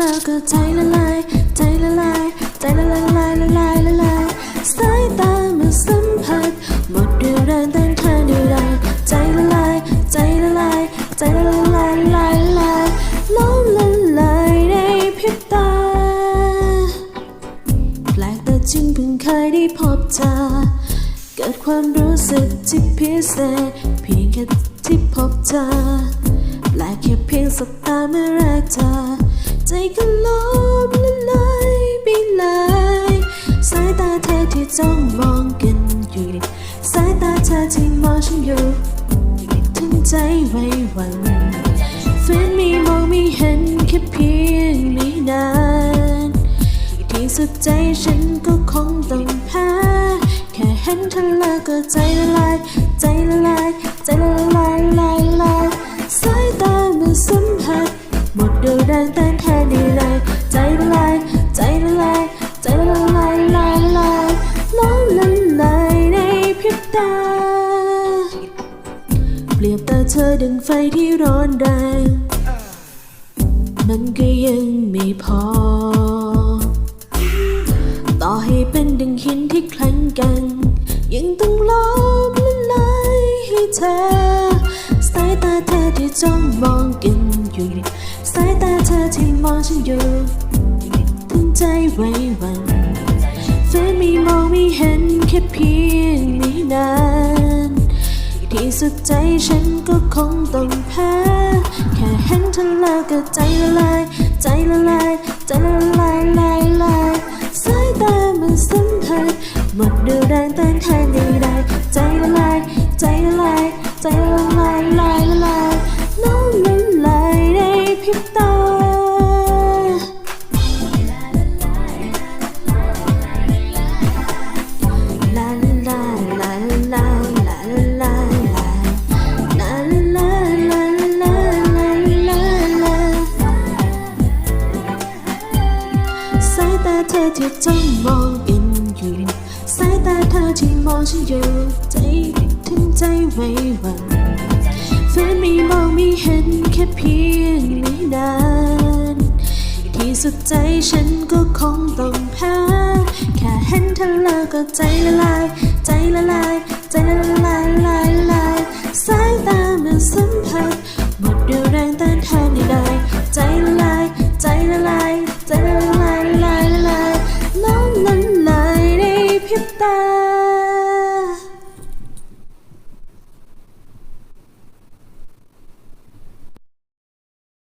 แล้วก็ใจละลายใจละลายใจละลายละลายละลายละลายสายตามาสัมผัสหมดเรี่ยวแรงต้านทานใดๆใจละลายใจละลายใจละลายละลายละลายล้มละลายในพริบตาแปลกแต่จริงเพิ่งเคยได้พบเธอเกิดความรู้สึกที่พิเศษเพียงแค่ที่พบเธอแปลกแค่เพียงสบตาเมื่อแรกเธอ ใจก็ล้มละลายไปเลยสายตาเธอที่จ้องมองกันอยู่สายตาเธอที่มองฉันอยู่ถึงใจไว้วันฝืนไม่มองไม่เห็นแค่เพียงไม่นานที่สุดใจฉันก็คงต้องแพ้แค่เห็นเธอแล้วก็ใจละลายใจละลายใจละลายลาย เธอดังไฟที่ร้อนแรง มันก็ยังไม่พอ ต่อให้เป็นดังหินที่แข็งกัน ยังต้องล้อมละลายให้เธอ สายตาเธอที่จ้องมองกันอยู่ สายตาเธอที่มองฉันอยู่ถึงใจไว้หวันแฟนไม่มองไม่เห็นแค่เพียงไม่นาน ที่สุดใจฉันก็คงต้องแพ้ แค่เห็นเธอแล้วก็ใจละลาย ใจละลาย เธอที่จ้องมองกันอยู่สายตาเธอที่มองฉันอยู่ใจถึงใจไว้หวันแฟนไม่มองไม่เห็นแค่เพียงไม่นาน ที่สุดใจฉันก็คงต้องแพ้แค่เห็นเธอแล้วก็ใจละลาย ใจละลาย ใจละลายละลาย